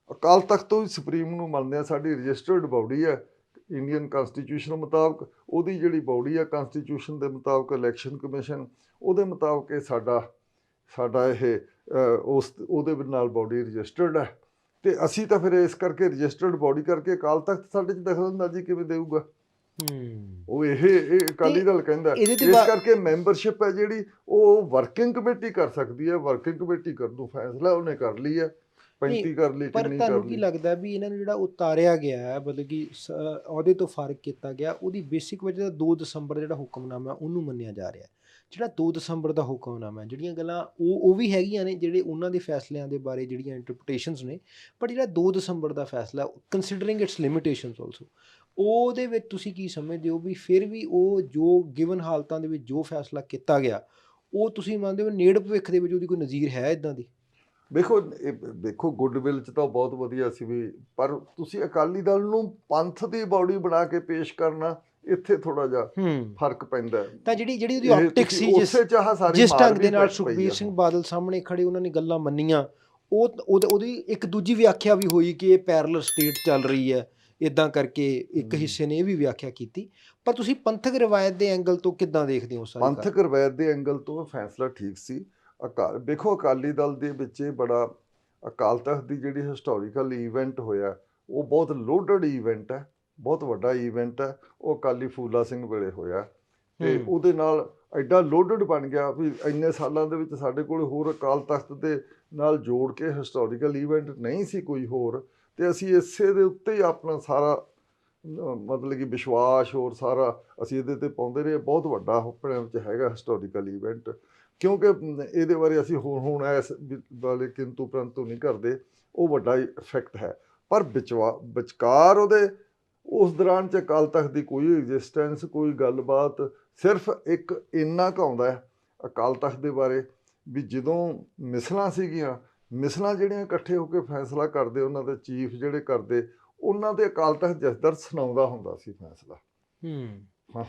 ਅਕਾਲ ਤਖਤ ਤੋਂ ਵੀ ਸੁਪਰੀਮ ਨੂੰ ਮੰਨਦੇ ਆ ਸਾਡੀ ਰਜਿਸਟਰਡ ਬਾਡੀ ਹੈ ਇੰਡੀਅਨ ਕਨਸਟੀਟਿਊਸ਼ਨ ਮੁਤਾਬਕ ਉਹਦੀ ਜਿਹੜੀ ਬਾਡੀ ਹੈ ਕਨਸਟੀਟਿਊਸ਼ਨ ਦੇ ਮੁਤਾਬਕ ਇਲੈਕਸ਼ਨ ਕਮਿਸ਼ਨ ਉਹਦੇ ਮੁਤਾਬਕ ਇਹ ਸਾਡਾ ਸਾਡਾ ਇਹ ਉਸ ਉਹਦੇ ਨਾਲ ਬਾਡੀ ਰਜਿਸਟਰਡ ਹੈ ਤੇ ਅਸੀਂ ਤਾਂ ਫਿਰ ਇਸ ਕਰਕੇ ਰਜਿਸਟਰਡ ਬਾਡੀ ਕਰਕੇ ਅਕਾਲ ਤਖਤ ਸਾਡੇ ਚ ਦਖਲਅੰਦਾਜ਼ੀ ਕਿਵੇਂ ਦੇਊਗਾ? ਹੂੰ। ਉਹ ਇਹ ਇਹ ਅਕਾਲੀ ਦਲ ਕਹਿੰਦਾ ਇਸ ਕਰਕੇ ਮੈਂਬਰਸ਼ਿਪ ਹੈ ਜਿਹੜੀ ਉਹ ਵਰਕਿੰਗ ਕਮੇਟੀ ਕਰ ਸਕਦੀ ਹੈ। ਵਰਕਿੰਗ ਕਮੇਟੀ ਕਰ ਦੂ ਫੈਸਲਾ ਉਹਨੇ ਕਰ ਲਈ ਹੈ। 35 ਕਰ ਲਈ ਪਰ ਤੁਹਾਨੂੰ ਕੀ ਲੱਗਦਾ ਵੀ ਇਹਨਾਂ ਨੂੰ ਜਿਹੜਾ ਉਤਾਰਿਆ ਗਿਆ ਹੈ ਮਤਲਬ ਕਿ ਅਹੁਦੇ ਤੋਂ ਫ਼ਰਕ ਕੀਤਾ ਗਿਆ ਉਹਦੀ ਬੇਸਿਕ ਵਜ੍ਹਾ 2 ਦਸੰਬਰ ਜਿਹੜਾ ਹੁਕਮਨਾਮਾ ਹੈ, ਉਹਨੂੰ ਮੰਨਿਆ ਜਾ ਰਿਹਾ ਹੈ। ਜਿਹੜਾ 2 ਦਸੰਬਰ ਦਾ ਹੁਕਮਨਾਮਾ ਹੈ, ਜਿਹੜੀਆਂ ਗੱਲਾਂ ਉਹ ਉਹ ਵੀ ਹੈਗੀਆਂ ਨੇ ਜਿਹੜੇ ਉਹਨਾਂ ਦੇ ਫੈਸਲਿਆਂ ਦੇ ਬਾਰੇ ਜਿਹੜੀਆਂ ਇੰਟਰਪ੍ਰੀਟੇਸ਼ਨਸ ਨੇ ਪਰ ਜਿਹੜਾ 2 ਦਸੰਬਰ ਦਾ ਫੈਸਲਾ ਕੰਸੀਡਰਿੰਗ ਇਟਸ ਲਿਮਿਟੇਸ਼ਨਸ ਆਲਸੋ ਉਹਦੇ ਵਿੱਚ ਤੁਸੀਂ ਕੀ ਸਮਝਦੇ ਹੋ ਵੀ ਫਿਰ ਵੀ ਉਹ ਜੋ ਗਿਵਨ ਹਾਲਤਾਂ ਦੇ ਵਿੱਚ ਜੋ ਫੈਸਲਾ ਕੀਤਾ ਗਿਆ, ਉਹ ਤੁਸੀਂ ਮੰਨਦੇ ਹੋ ਨੇੜ ਭਵਿੱਖ ਦੇ ਵਿੱਚ ਉਹਦੀ ਕੋਈ ਨਜ਼ੀਰ ਹੈ ਇਦਾਂ ਦੀ? ਵੇਖੋ ਇਹ ਵੇਖੋ ਗੁੱਡਵਿਲ ਚ ਤਾਂ ਬਹੁਤ ਵਧੀਆ ਸੀ ਵੀ, ਪਰ ਤੁਸੀਂ ਅਕਾਲੀ ਦਲ ਨੂੰ ਪੰਥ ਦੀ ਬਾਡੀ ਬਣਾ ਕੇ ਪੇਸ਼ ਕਰਨਾ ਇੱਥੇ ਥੋੜਾ ਜਿਹਾ ਫ਼ਰਕ ਪੈਂਦਾ। ਤਾਂ ਜਿਹੜੀ ਜਿਹੜੀ ਉਹਦੀ ਇਹ ਆਪਟਿਕ ਤੁਸੀਂ ਸੀ ਜਿਸ ਜਿਸ ਢੰਗ ਦੇ ਨਾਲ ਸੁਖਬੀਰ। ਸਿੰਘ ਬਾਦਲ ਸਾਹਮਣੇ ਖੜੇ ਉਹਨਾਂ ਨੇ ਗੱਲਾਂ ਮੰਨੀਆਂ ਉਹ ਉਹਦੇ- ਇੱਕ ਦੂਜੀ ਵਿਆਖਿਆ ਵੀ ਹੋਈ ਕਿ ਇਹ ਪੈਰਲਲ ਸਟੇਟ ਚੱਲ ਰਹੀ ਹੈ ਇਦਾਂ ਕਰਕੇ ਇੱਕ। ਹਿੱਸੇ ਨੇ ਇਹ ਵੀ ਵਿਆਖਿਆ ਕੀਤੀ ਪਰ ਤੁਸੀਂ ਪੰਥਕ ਰਵਾਇਤ ਦੇ ਐਂਗਲ ਤੋਂ ਕਿੱਦਾਂ ਦੇਖਦੇ ਹੋ ਸਾਰੀ? ਪੰਥਕ ਰਵਾਇਤ ਦੇ ਐਂਗਲ ਤੋਂ ਫੈਸਲਾ ਠੀਕ ਸੀ ਅਕਾਲ ਵੇਖੋ ਅਕਾਲੀ ਦਲ ਦੇ ਵਿੱਚ ਇਹ ਬੜਾ ਅਕਾਲ ਤਖਤ ਦੀ ਜਿਹੜੀ ਹਿਸਟੋਰੀਕਲ ਇਵੈਂਟ ਹੋਇਆ ਉਹ ਬਹੁਤ ਲੋਡਡ ਇਵੈਂਟ ਹੈ ਬਹੁਤ ਵੱਡਾ ਇਵੈਂਟ ਹੈ ਉਹ ਅਕਾਲੀ ਫੂਲਾ ਸਿੰਘ ਵੇਲੇ ਹੋਇਆ। ਤੇ। ਉਹਦੇ ਨਾਲ ਐਡਾ ਲੋਡਡ ਬਣ ਗਿਆ ਵੀ ਇੰਨੇ ਸਾਲਾਂ ਦੇ ਵਿੱਚ ਸਾਡੇ ਕੋਲ ਹੋਰ ਅਕਾਲ ਤਖਤ ਦੇ ਨਾਲ ਜੋੜ ਕੇ ਹਿਸਟੋਰੀਕਲ ਇਵੈਂਟ ਨਹੀਂ ਸੀ ਕੋਈ ਹੋਰ। ਤੇ ਅਸੀਂ ਇਸੇ ਦੇ ਉੱਤੇ ਹੀ ਆਪਣਾ ਸਾਰਾ ਮਤਲਬ ਕਿ ਵਿਸ਼ਵਾਸ ਹੋਰ ਸਾਰਾ ਅਸੀਂ ਇਹਦੇ ਤੇ ਪਾਉਂਦੇ ਰਹੇ। ਬਹੁਤ ਵੱਡਾ ਆਪਣੇ ਵਿੱਚ ਹੈਗਾ ਹਿਸਟੋਰੀਕਲ ਇਵੈਂਟ ਕਿਉਂਕਿ ਇਹਦੇ ਬਾਰੇ ਅਸੀਂ ਹੁਣ ਹੁਣ ਇਸ ਵੀ- ਵਾਲੇ ਕਿੰਤੂ ਪ੍ਰੰਤੂ ਨਹੀਂ ਕਰਦੇ। ਉਹ ਵੱਡਾ ਇਫੈਕਟ ਹੈ। ਪਰ ਵਿਚਵਾ ਵਿਚਕਾਰ ਉਹਦੇ ਉਸ ਦੌਰਾਨ ਚ ਅਕਾਲ ਤਖਤ ਦੀ ਕੋਈ ਐਗਜ਼ਿਸਟੈਂਸ ਕੋਈ ਗੱਲਬਾਤ ਸਿਰਫ ਇੱਕ ਇੰਨਾ ਕੁ ਆਉਂਦਾ ਹੈ ਅਕਾਲ ਤਖਤ ਦੇ ਬਾਰੇ ਵੀ ਜਦੋਂ ਮਿਸਲਾਂ ਸੀਗੀਆਂ ਮਿਸਲਾਂ ਜਿਹੜੀਆਂ ਇਕੱਠੇ ਹੋ ਕੇ ਫੈਸਲਾ ਕਰਦੇ ਉਹਨਾਂ ਦੇ ਚੀਫ ਜਿਹੜੇ ਕਰਦੇ ਉਹਨਾਂ ਦੇ ਅਕਾਲ ਤਖਤ ਜਸਦਰ ਸੁਣਾਉਂਦਾ ਹੁੰਦਾ ਸੀ ਫੈਸਲਾ। ਹੂੰ।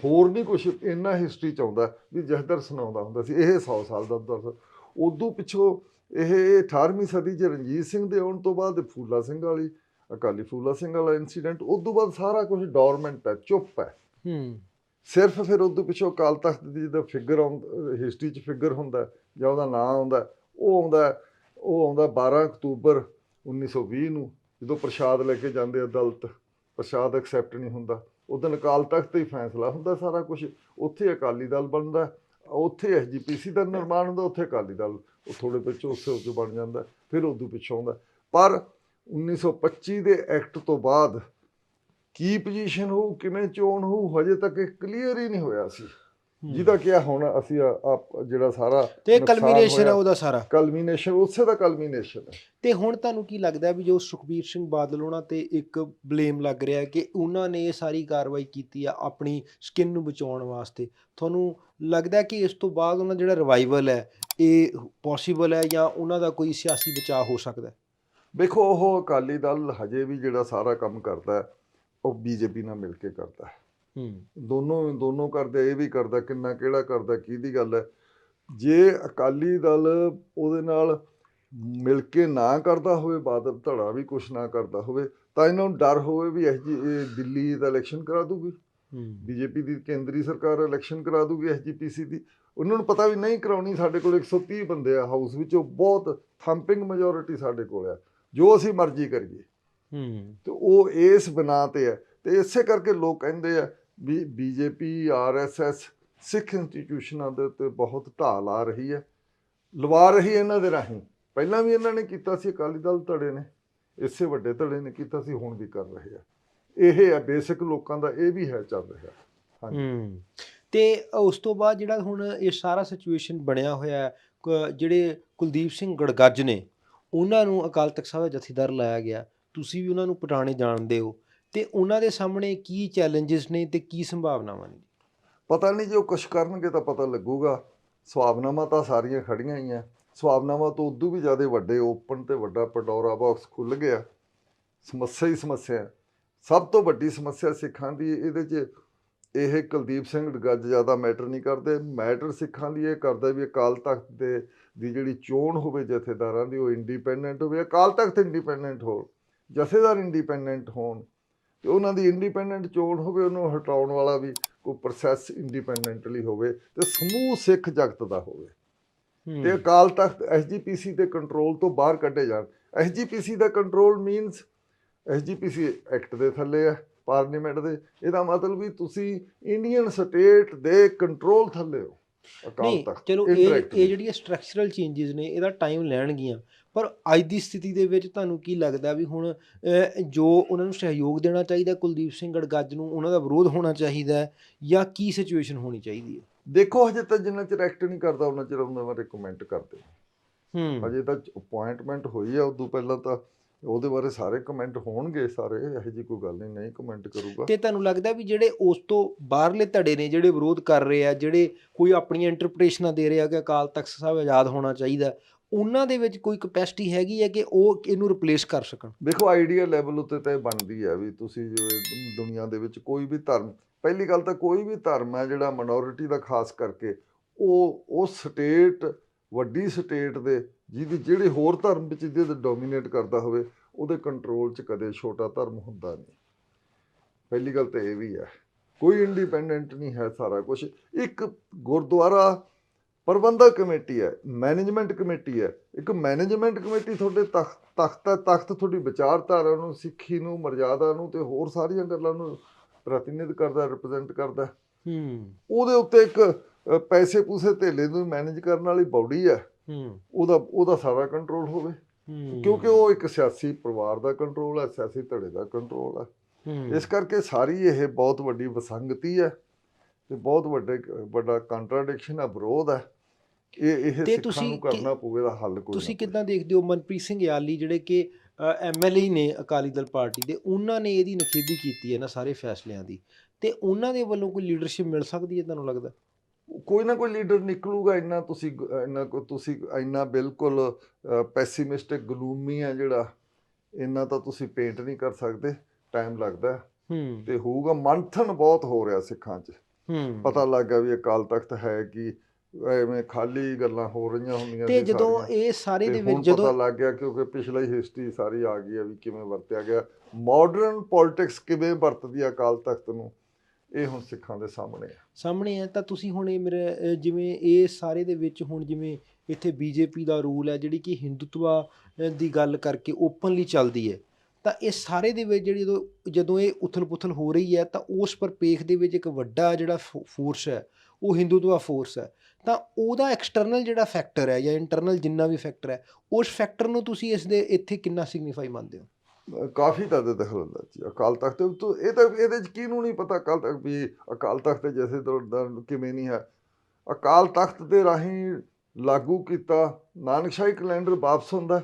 ਹੋਰ ਨਹੀਂ ਕੁਝ ਇੰਨਾ ਹਿਸਟਰੀ ਚ ਆਉਂਦਾ ਵੀ ਜਸਦਰ ਸੁਣਾਉਂਦਾ ਹੁੰਦਾ ਸੀ। ਇਹ 100 ਸਾਲ ਦਾ ਦਰਸ ਉਦੋਂ ਪਿੱਛੋਂ ਇਹ 18ਵੀਂ ਸਦੀ ਚ ਰਣਜੀਤ ਸਿੰਘ ਦੇ ਆਉਣ ਤੋਂ ਬਾਅਦ ਫੂਲਾ ਸਿੰਘ ਵਾਲੀ ਅਕਾਲੀ ਫੂਲਾ ਸਿੰਘ ਵਾਲਾ ਇਨਸੀਡੈਂਟ ਉਦੋਂ ਬਾਅਦ ਸਾਰਾ ਕੁਝ ਡੋਰਮੈਂਟ ਹੈ ਚੁੱਪ ਹੈ। ਹੂੰ। ਸਿਰਫ ਫਿਰ ਉਦੋਂ ਪਿੱਛੋਂ ਅਕਾਲ ਤਖਤ ਦੀ ਜਿਹਦਾ ਫਿਗਰ ਹਿਸਟਰੀ 'ਚ ਫਿਗਰ ਹੁੰਦਾ ਜਾਂ ਉਹਦਾ ਨਾਂ ਆਉਂਦਾ ਉਹ ਆਉਂਦਾ ਉਹ ਆਉਂਦਾ 12 ਅਕਤੂਬਰ 1920 ਨੂੰ ਜਦੋਂ ਪ੍ਰਸ਼ਾਦ ਲੈ ਕੇ ਜਾਂਦੇ ਅਦਾਲਤ ਪ੍ਰਸ਼ਾਦ ਐਕਸੈਪਟ ਨਹੀਂ ਹੁੰਦਾ। ਉਦੋਂ ਅਕਾਲ ਤਖਤ ਤੇ ਹੀ ਫੈਸਲਾ ਹੁੰਦਾ ਸਾਰਾ ਕੁਝ। ਉੱਥੇ ਅਕਾਲੀ ਦਲ ਬਣਦਾ ਉੱਥੇ ਐਸਜੀਪੀਸੀ ਦਾ ਨਿਰਮਾਣ ਹੁੰਦਾ ਉੱਥੇ ਅਕਾਲੀ ਦਲ ਉਹ ਥੋੜੇ ਪਿੱਛੋਂ ਉਸੇ ਉੱਚ ਬਣ ਜਾਂਦਾ ਫਿਰ ਉਦੋਂ ਪਿੱਛੋਂ ਆਉਂਦਾ। ਪਰ 1925 ਦੇ ਐਕਟ ਤੋਂ ਬਾਅਦ ਕੀ ਪੋਜੀਸ਼ਨ ਹੋਊ ਕਿਵੇਂ ਚੋਣ ਹੋਊ ਹਜੇ ਤੱਕ ਇਹ ਕਲੀਅਰ ਹੀ ਨਹੀਂ ਹੋਇਆ ਸੀ। ਜਿਹਦਾ ਕਿ ਆ ਹੁਣ ਅਸੀਂ ਆ ਆ ਜਿਹੜਾ ਸਾਰਾ ਤੇ ਕਲਮੀਨੇਸ਼ਨ ਹੈ ਉਹਦਾ ਸਾਰਾ। ਕਲਮੀਨੇਸ਼ਨ ਉਸੇ ਦਾ ਕਲਮੀਨੇਸ਼ਨ ਹੈ। ਤੇ ਹੁਣ ਤੁਹਾਨੂੰ ਕੀ ਲੱਗਦਾ ਹੈ ਵੀ ਜੋ ਸੁਖਬੀਰ ਸਿੰਘ ਬਾਦਲ ਉਹਨਾਂ ਤੇ ਇੱਕ ਬਲੇਮ ਲੱਗ ਰਿਹਾ ਹੈ ਕਿ ਉਹਨਾਂ ਨੇ ਇਹ ਸਾਰੀ ਕਾਰਵਾਈ ਕੀਤੀ ਆ ਆਪਣੀ ਸਕਿਨ ਨੂੰ ਬਚਾਉਣ ਵਾਸਤੇ? ਤੁਹਾਨੂੰ ਲੱਗਦਾ ਹੈ ਕਿ ਇਸ ਤੋਂ ਬਾਅਦ ਉਹਨਾਂ ਜਿਹੜਾ ਰਿਵਾਈਵਲ ਹੈ ਇਹ ਪੋਸੀਬਲ ਹੈ ਜਾਂ ਉਹਨਾਂ ਦਾ ਕੋਈ ਸਿਆਸੀ ਬਚਾਅ ਹੋ ਸਕਦਾ ਹੈ? ਵੇਖੋ ਉਹ ਅਕਾਲੀ ਦਲ ਹਜੇ ਵੀ ਜਿਹੜਾ ਸਾਰਾ ਕੰਮ ਕਰਦਾ ਹੈ ਉਹ ਬੀਜੇਪੀ ਨਾਲ ਮਿਲ ਕੇ ਕਰਦਾ ਹੈ। ਹੂੰ। ਦੋਨੋਂ ਦੋਨੋਂ ਕਰਦੇ ਇਹ ਵੀ ਕਰਦਾ ਕਿੰਨਾ ਕਿਹੜਾ ਕਰਦਾ ਕਿਹਦੀ ਗੱਲ ਹੈ? ਜੇ ਅਕਾਲੀ ਦਲ ਉਹਦੇ ਨਾਲ ਮਿਲ ਕੇ ਨਾ ਕਰਦਾ ਹੋਵੇ ਬਾਦਲ ਧੜਾ ਵੀ ਕੁਛ ਨਾ ਕਰਦਾ ਹੋਵੇ ਤਾਂ ਇਹਨਾਂ ਨੂੰ ਡਰ ਹੋਵੇ ਵੀ ਇਹ ਦਿੱਲੀ ਦਾ ਇਲੈਕਸ਼ਨ ਕਰਾ ਦੂਗੀ। ਹੂੰ। ਬੀਜੇਪੀ ਦੀ ਕੇਂਦਰੀ ਸਰਕਾਰ ਇਲੈਕਸ਼ਨ ਕਰਾ ਦੂਗੀ ਐਸਜੀਪੀਸੀ ਦੀ। ਉਹਨਾਂ ਨੂੰ ਪਤਾ ਵੀ ਨਹੀਂ ਕਰਾਉਣੀ ਸਾਡੇ ਕੋਲ 130 ਬੰਦੇ ਆ ਹਾਊਸ ਵਿੱਚ ਉਹ ਬਹੁਤ ਥੰਪਿੰਗ ਮੈਜੋਰਿਟੀ ਸਾਡੇ ਕੋਲ ਆ। ਜੋ ਅਸੀਂ ਮਰਜ਼ੀ ਕਰੀਏ। ਹੂੰ। ਤੇ ਉਹ ਇਸ ਬਣਾ ਤੇ ਹੈ। ਤੇ ਇਸੇ ਕਰਕੇ ਲੋਕ ਕਹਿੰਦੇ ਆ ਵੀ ਬੀਜੇਪੀ ਆਰਐਸਐਸ ਸਿੱਖ ਇੰਸਟੀਟਿਊਸ਼ਨਾਂ ਦੇ ਉੱਤੇ ਬਹੁਤ ਢਾਲ ਆ ਰਹੀ ਹੈ। ਲਵਾ ਰਹੀ ਇਹਨਾਂ ਦੇ ਰਾਹੀਂ। ਪਹਿਲਾਂ ਵੀ ਇਹਨਾਂ ਨੇ ਕੀਤਾ ਸੀ ਅਕਾਲੀ ਦਲ ਧੜੇ ਨੇ। ਇਸੇ ਵੱਡੇ ਧੜੇ ਨੇ ਕੀਤਾ ਸੀ ਹੁਣ ਵੀ ਕਰ ਰਹੇ ਆ। ਇਹ ਹੈ ਬੇਸਿਕ ਲੋਕਾਂ ਦਾ ਇਹ ਵੀ ਹੈ ਚੱਲ ਰਿਹਾ। ਹਾਂਜੀ। ਤੇ ਉਸ ਤੋਂ ਬਾਅਦ ਜਿਹੜਾ ਹੁਣ ਇਹ ਸਾਰਾ ਸਿਚੁਏਸ਼ਨ ਬਣਿਆ ਹੋਇਆ ਹੈ ਜਿਹੜੇ ਕੁਲਦੀਪ ਸਿੰਘ ਗੜਗੱਜ ਨੇ ਉਹਨਾਂ ਨੂੰ ਅਕਾਲ ਤਖਤ ਸਾਹਿਬ ਦਾ ਜਥੇਦਾਰ ਲਾਇਆ ਗਿਆ। ਤੁਸੀਂ ਵੀ ਉਹਨਾਂ ਨੂੰ ਪਟਾਣੇ ਜਾਣਦੇ ਹੋ। ਤੇ ਉਹਨਾਂ ਦੇ ਸਾਹਮਣੇ ਕੀ ਚੈਲੰਜਸ ਨੇ ਤੇ ਕੀ ਸੰਭਾਵਨਾਵਾਂ ਨੇ? ਪਤਾ ਨਹੀਂ ਜੇ ਉਹ ਕੁਛ ਕਰਨਗੇ ਤਾਂ ਪਤਾ ਲੱਗੂਗਾ। ਸੁਭਾਵਨਾਵਾਂ ਤਾਂ ਸਾਰੀਆਂ ਖੜੀਆਂ ਹੀ ਆ। ਸੁਭਾਵਨਾਵਾਂ ਤੋਂ ਉਦੋਂ ਵੀ ਜ਼ਿਆਦਾ ਵੱਡੇ ਓਪਨ ਤੇ ਵੱਡਾ ਪਟੋਰਾ ਬਾਕਸ ਖੁੱਲ ਗਿਆ। ਸਮੱਸਿਆ ਹੀ ਸਮੱਸਿਆ। ਸਭ ਤੋਂ ਵੱਡੀ ਸਮੱਸਿਆ ਸਿੱਖਾਂ ਦੀ ਇਹਦੇ 'ਚ ਇਹ ਕੁਲਦੀਪ ਸਿੰਘ ਗੱਜ ਜ਼ਿਆਦਾ ਮੈਟਰ ਨਹੀਂ ਕਰਦੇ। ਮੈਟਰ ਸਿੱਖਾਂ ਲਈ ਇਹ ਕਰਦਾ ਵੀ ਅਕਾਲ ਤਖਤ ਦੇ ਦੀ ਜਿਹੜੀ ਚੋਣ ਹੋਵੇ ਜਥੇਦਾਰਾਂ ਦੀ ਉਹ ਇੰਡੀਪੈਂਡੈਂਟ ਹੋਵੇ ਅਕਾਲ ਤਖਤ ਇੰਡੀਪੈਂਡੈਂਟ ਹੋ ਜਥੇਦਾਰ ਇੰਡੀਪੈਂਡੈਂਟ ਹੋਣ ਤੇ ਉਹਨਾਂ ਦੀ ਇੰਡੀਪੈਂਡੈਂਟ ਚੋਣ ਹੋਵੇ ਉਹਨੂੰ ਹਟਾਉਣ ਵਾਲਾ ਵੀ ਕੋਈ ਪ੍ਰੋਸੈਸ ਇੰਡੀਪੈਂਡੈਂਟਲੀ ਹੋਵੇ ਤੇ ਸਮੂਹ ਸਿੱਖ ਜਗਤ ਦਾ ਹੋਵੇ। ਤੇ ਅਕਾਲ ਤਖਤ ਐਸਜੀਪੀਸੀ ਦੇ ਕੰਟਰੋਲ ਤੋਂ ਬਾਹਰ ਕੱਢੇ ਜਾਣ। ਐਸਜੀਪੀਸੀ ਦਾ ਕੰਟਰੋਲ ਮੀਨਸ ਐਸਜੀਪੀਸੀ ਐਕਟ ਦੇ ਥੱਲੇ ਹੈ ਪਾਰਲੀਮੈਂਟ ਦੇ। ਇਹਦਾ ਮਤਲਬ ਵੀ ਤੁਸੀਂ ਇੰਡੀਅਨ ਸਟੇਟ ਦੇ ਕੰਟਰੋਲ ਥੱਲੇ ਹੋ। ਅਕਾਲ ਨਹੀਂ ਤਖਤ ਚਲੋ ਇਹ indirectly। ਇਹ ਜਿਹੜੀਆਂ ਸਟਰਕਚਰਲ ਚੇਂਜਸ ਨੇ ਇਹਦਾ ਟਾਈਮ ਲੈਣਗੀਆਂ ਪਰ ਅੱਜ ਦੀ ਸਥਿਤੀ ਦੇ ਵਿੱਚ ਤੁਹਾਨੂੰ ਕੀ ਲੱਗਦਾ ਵੀ ਹੁਣ ਅਹ, ਜੋ ਉਹਨਾਂ ਨੂੰ ਸਹਿਯੋਗ ਦੇਣਾ ਚਾਹੀਦਾ ਕੁਲਦੀਪ ਸਿੰਘ ਗੜਗੱਜ ਨੂੰ ਉਹਨਾਂ ਦਾ ਵਿਰੋਧ ਹੋਣਾ ਚਾਹੀਦਾ ਹੈ ਜਾਂ ਕੀ ਸਿਚੁਏਸ਼ਨ ਹੋਣੀ ਚਾਹੀਦੀ ਹੈ? ਦੇਖੋ ਹਜੇ ਤਾਂ ਜਿੰਨਾ ਚਿਰ ਐਕਟ ਨਹੀਂ ਕਰਦਾ ਉਹਨਾਂ ਚਿਰ ਉਹਨਾਂ ਬਾਰੇ ਕਮੈਂਟ ਕਰਦੇ ਹੂੰ। ਹਜੇ ਤਾਂ ਅਪਾਇੰਟਮੈਂਟ ਹੋਈ ਆ ਉਦੋਂ ਪਹਿਲਾਂ ਤਾਂ ਉਹਦੇ ਬਾਰੇ ਸਾਰੇ ਕਮੈਂਟ ਹੋਣਗੇ ਸਾਰੇ ਇਹੋ ਜਿਹੀ ਕੋਈ ਗੱਲ ਨਹੀਂ ਨਹੀਂ ਕਮੈਂਟ ਕਰੂਗਾ। ਤੇ ਤੁਹਾਨੂੰ ਲੱਗਦਾ ਵੀ ਜਿਹੜੇ ਉਸ ਤੋਂ ਬਾਹਰਲੇ ਧੜੇ ਨੇ ਜਿਹੜੇ ਵਿਰੋਧ ਕਰ ਰਹੇ ਆ ਜਿਹੜੇ ਕੋਈ ਆਪਣੀਆਂ ਇੰਟਰਪ੍ਰੀਟੇਸ਼ਨਾਂ ਦੇ ਰਹੇ ਆ ਕਿ ਅਕਾਲ ਤਖਤ ਸਾਹਿਬ ਆਜ਼ਾਦ ਹੋਣਾ ਚਾਹੀਦਾ ਉਹਨਾਂ ਦੇ ਵਿੱਚ ਕੋਈ ਕਪੈਸਿਟੀ ਹੈਗੀ ਹੈ ਕਿ ਉਹ ਇਹਨੂੰ ਰਿਪਲੇਸ ਕਰ ਸਕਣ? ਦੇਖੋ ਆਈਡੀਆ ਲੈਵਲ ਉੱਤੇ ਤਾਂ ਇਹ ਬਣਦੀ ਹੈ ਵੀ ਤੁਸੀਂ ਜਿਵੇਂ ਦੁਨੀਆ ਦੇ ਵਿੱਚ ਕੋਈ ਵੀ ਧਰਮ ਪਹਿਲੀ ਗੱਲ ਤਾਂ ਕੋਈ ਵੀ ਧਰਮ ਹੈ ਜਿਹੜਾ ਮਿਨੋਰਿਟੀ ਦਾ ਖਾਸ ਕਰਕੇ ਉਹ ਉਹ ਸਟੇਟ ਵੱਡੀ ਸਟੇਟ ਦੇ ਜਿਹਦੀ ਜਿਹੜੇ ਹੋਰ ਧਰਮ ਵਿੱਚ ਜਿਹਦੇ ਡੋਮੀਨੇਟ ਕਰਦਾ ਹੋਵੇ, ਉਹਦੇ ਕੰਟਰੋਲ 'ਚ ਕਦੇ ਛੋਟਾ ਧਰਮ ਹੁੰਦਾ ਨਹੀਂ। ਪਹਿਲੀ ਗੱਲ ਤਾਂ ਇਹ ਵੀ ਹੈ, ਕੋਈ ਇੰਡੀਪੈਂਡੈਂਟ ਨਹੀਂ ਹੈ ਸਾਰਾ ਕੁਝ ਇੱਕ ਗੁਰਦੁਆਰਾ ਪ੍ਰਬੰਧਕ ਕਮੇਟੀ ਹੈ ਮੈਨੇਜਮੈਂਟ ਕਮੇਟੀ ਹੈ। ਇੱਕ ਮੈਨੇਜਮੈਂਟ ਕਮੇਟੀ ਤੁਹਾਡੇ ਤਖਤ ਤਖਤ ਹੈ, ਤਖਤ ਤੁਹਾਡੀ ਵਿਚਾਰਧਾਰਾ ਨੂੰ, ਸਿੱਖੀ ਨੂੰ, ਮਰਜ਼ਾਦਾ ਨੂੰ ਤੇ ਹੋਰ ਸਾਰੀਆਂ ਗੱਲਾਂ ਨੂੰ ਪ੍ਰਤੀਨਿਧ ਕਰਦਾ ਰਿਪਰੈਜ਼ੈਂਟ ਕਰਦਾ। ਹੂੰ। ਉਹਦੇ ਉੱਤੇ ਇੱਕ ਪੈਸੇ ਪੂਸੇ ਧੇਲੇ ਨੂੰ ਮੈਨੇਜ ਕਰਨ ਵਾਲੀ ਬਾਡੀ ਹੈ ਹੂੰ। ਉਹਦਾ ਉਹਦਾ ਸਾਰਾ ਕੰਟਰੋਲ ਹੋਵੇ। ਹੂੰ। ਕਿਉਂਕਿ ਉਹ ਇੱਕ ਸਿਆਸੀ ਪਰਿਵਾਰ ਦਾ ਕੰਟਰੋਲ ਹੈ ਸਿਆਸੀ ਧੜੇ ਦਾ ਕੰਟਰੋਲ ਹੈ। ਇਸ ਕਰਕੇ ਸਾਰੀ ਇਹ ਬਹੁਤ ਵੱਡੀ ਵਿਸੰਗਤੀ ਹੈ ਤੇ ਬਹੁਤ ਵੱਡੇ ਵੱਡਾ ਕੰਟਰਾਡਿਕਸ਼ਨ ਹੈ ਵਿਰੋਧ ਹੈ ਇਹ ਇਹ ਸਿੱਖਾਂ ਤੁਸੀਂ ਨੂੰ ਕਰਨਾ ਪਊਗਾ ਹੱਲ ਕੋਈ ਤੁਸੀਂ। ਕਿੱਦਾਂ ਦੇਖਦੇ ਹੋ ਮਨਪ੍ਰੀਤ ਸਿੰਘ ਯਾਲੀ ਜਿਹੜੇ ਕਿ ਐਮਐਲਏ ਨੇ ਅਕਾਲੀ ਦਲ ਪਾਰਟੀ ਦੇ ਉਹਨਾਂ ਨੇ ਇਹਦੀ ਨਖੇਦੀ ਕੀਤੀ ਹੈ ਨਾ ਸਾਰੇ ਫੈਸਲਿਆਂ ਦੀ। ਤੇ ਉਹਨਾਂ ਦੇ ਵੱਲੋਂ ਕੋਈ ਲੀਡਰਸ਼ਿਪ ਮਿਲ ਸਕਦੀ ਹੈ ਤੁਹਾਨੂੰ ਲੱਗਦਾ? ਕੋਈ ਨਾ ਕੋਈ ਲੀਡਰ ਨਿਕਲੂਗਾ ਇੰਨਾ ਤੁਸੀਂ ਇੰਨਾ ਕੋ ਤੁਸੀਂ ਇੰਨਾ ਬਿਲਕੁਲ ਪੈਸੀਮਿਸਟਿਕ ਗਲੂਮੀ ਹੈ ਜਿਹੜਾ ਇੰਨਾ ਤਾਂ ਤੁਸੀਂ ਪੇਂਟ ਨਹੀਂ ਕਰ ਸਕਦੇ ਟਾਈਮ ਲੱਗਦਾ। ਤੇ ਹੋਊਗਾ ਮੰਥਨ ਬਹੁਤ ਹੋ ਰਿਹਾ ਸਿੱਖਾਂ 'ਚ। ਹੂੰ। ਪਤਾ ਲੱਗ ਗਿਆ ਵੀ ਅਕਾਲ ਤਖਤ ਹੈ ਕਿ ਐਵੇਂ ਖਾਲੀ ਗੱਲਾਂ ਹੋ ਰਹੀਆਂ ਹੁੰਦੀਆਂ ਤੇ ਜਦੋਂ। ਇਹ ਸਾਰੇ ਦੇ ਵਿੱਚ ਪਤਾ ਜਦੋਂ ਲੱਗ ਗਿਆ ਕਿਉਂਕਿ ਪਿਛਲੀ ਹਿਸਟਰੀ ਸਾਰੀ ਆ ਗਈ ਹੈ ਵੀ ਕਿਵੇਂ ਵਰਤਿਆ ਗਿਆ ਮਾਡਰਨ ਪੋਲਿਟਿਕਸ ਕਿਵੇਂ ਵਰਤਦੀ ਹੈ ਅਕਾਲ ਤਖਤ ਨੂੰ ਇਹ ਹੁਣ ਸਿੱਖਾਂ ਦੇ ਸਾਹਮਣੇ ਹੈ ਸਾਹਮਣੇ ਹੈ ਤਾਂ ਤੁਸੀਂ ਹੁਣ ਇਹ ਮੇਰੇ ਜਿਵੇਂ ਇਹ ਸਾਰੇ ਦੇ ਵਿੱਚ ਹੁਣ ਜਿਵੇਂ ਇੱਥੇ ਬੀਜੇਪੀ ਦਾ ਰੂਲ ਹੈ ਜਿਹੜੀ ਕਿ ਹਿੰਦੂਤਵਾ ਦੀ ਗੱਲ ਕਰਕੇ ਓਪਨਲੀ ਚੱਲਦੀ ਹੈ ਤਾਂ ਇਹ ਸਾਰੇ ਦੇ ਵਿੱਚ ਜਿਹੜੀ ਜਦੋਂ ਜਦੋਂ ਇਹ ਉਥਲ-ਪੁਥਲ ਹੋ ਰਹੀ ਹੈ ਤਾਂ ਉਸ ਪਰਪੇਖ ਦੇ ਵਿੱਚ ਇੱਕ ਵੱਡਾ ਜਿਹੜਾ ਫੋਰਸ ਹੈ ਉਹ ਹਿੰਦੂਤਵਾ ਫੋਰਸ ਹੈ। ਤਾਂ ਉਹਦਾ ਐਕਸਟਰਨਲ ਜਿਹੜਾ ਫੈਕਟਰ ਹੈ ਜਾਂ ਇੰਟਰਨਲ ਜਿੰਨਾ ਵੀ ਫੈਕਟਰ ਹੈ, ਉਸ ਫੈਕਟਰ ਨੂੰ ਤੁਸੀਂ ਇਸ ਦੇ ਇੱਥੇ ਕਿੰਨਾ ਸਿਗਨੀਫਾਈ ਮੰਨਦੇ ਹੋ? ਕਾਫੀ ਕਾਫੀ ਦਖਲ ਹੁੰਦਾ ਦਖਲਅੰਦਾਜ਼ੀ ਅਕਾਲ ਤਖਤ ਤੇ ਇਹ ਤਾਂ ਇਹਦੇ ਚ ਕਿਹਨੂੰ ਨਹੀਂ ਪਤਾ ਅਕਾਲ ਤਖਤ ਵੀ ਅਕਾਲ ਤਖਤ ਜੈਸੇ ਜਥੇ ਕਿਵੇਂ ਨਹੀਂ ਹੈ। ਅਕਾਲ ਤਖਤ ਦੇ ਰਾਹੀਂ ਲਾਗੂ ਕੀਤਾ, ਨਾਨਕਸ਼ਾਹੀ ਕੈਲੰਡਰ ਵਾਪਸ ਹੁੰਦਾ।